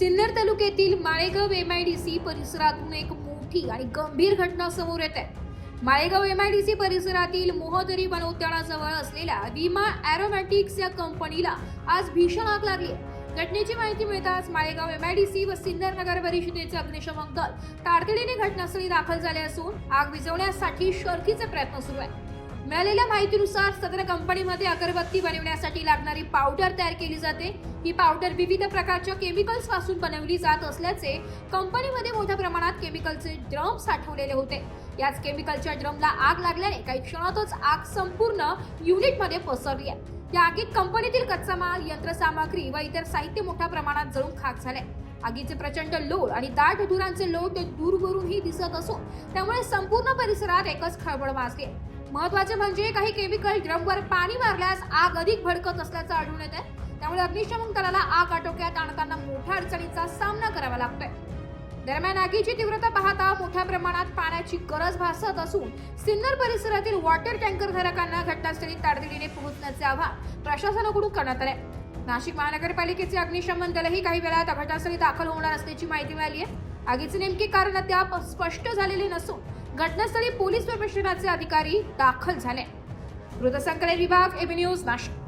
सिन्नर तालुक्यातील माळेगाव वेम I D C परिसरातून एक मोठी आणि गंभीर घटना समोर येत आहे Malegaon M I D C परिसरातील मोहदरी बनवत्याळाजवळ असलेल्या विमा ॲरोमॅटिक्स या कंपनीला आज भीषण आग लागली आहे. घटनेची माहिती मिळताच Malegaon M I D C व सिन्नर नगर परिषदेचे अग्निशमन दल तातडीने घटनास्थळी दाखल झाले असून आग विझवण्यासाठी शर्थीचे प्रयत्न सुरू आहेत मिळालेल्या माहितीनुसार सदर कंपनीमध्ये अगरबत्ती बनवण्यासाठी लागणारी पावडर तयार केली जाते. ही पावडर विविध प्रकारच्या केमिकल्सपासून बनवली जात असल्याचे कंपनीमध्ये मोठ्या प्रमाणात केमिकलचे ड्रम साठवलेले होते. याच केमिकलच्या ड्रमला आग लागल्याने काही क्षणातच आग संपूर्ण युनिटमध्ये पसरली आहे. या आगीत कंपनीतील कच्चा माल यंत्रसामग्री व इतर साहित्य मोठ्या प्रमाणात जळून खाक झाले. आगीचे प्रचंड लोड आणि दाट धुरांचे लोट दूरवरूनही दिसत असून त्यामुळे संपूर्ण परिसरात एकच खळबळ माजली आहे. महत्त्वाचे म्हणजे काही केमिकल ड्रमवर पाणी मारल्यास आग अधिक भडकत असल्याचं आढळून येत आहे त्यामुळे अग्निशमन दलाला आग आटोक्यात आणताना मोठ्या अडचणीचा सामना करावा लागतोय. दरम्यान आगीची तीव्रता पाहता मोठ्या प्रमाणात पाण्याची गरज भासत असून सिन्नर परिसरातील वॉटर टँकर धारकांना घटनास्थळी तातडीने पोहोचण्याचे आवाहन प्रशासनाकडून करण्यात आले नाशिक महानगरपालिकेचे अग्निशमन दलही काही वेळात घटनास्थळी दाखल होणार असल्याची माहिती मिळाली आहे आगीचे नेमके कारण अद्याप स्पष्ट झालेले नसून घटनास्थळी पोलीस प्रशासनाचे अधिकारी दाखल झाले. वृत्तसंकलन विभाग एबी न्यूज नाशिक.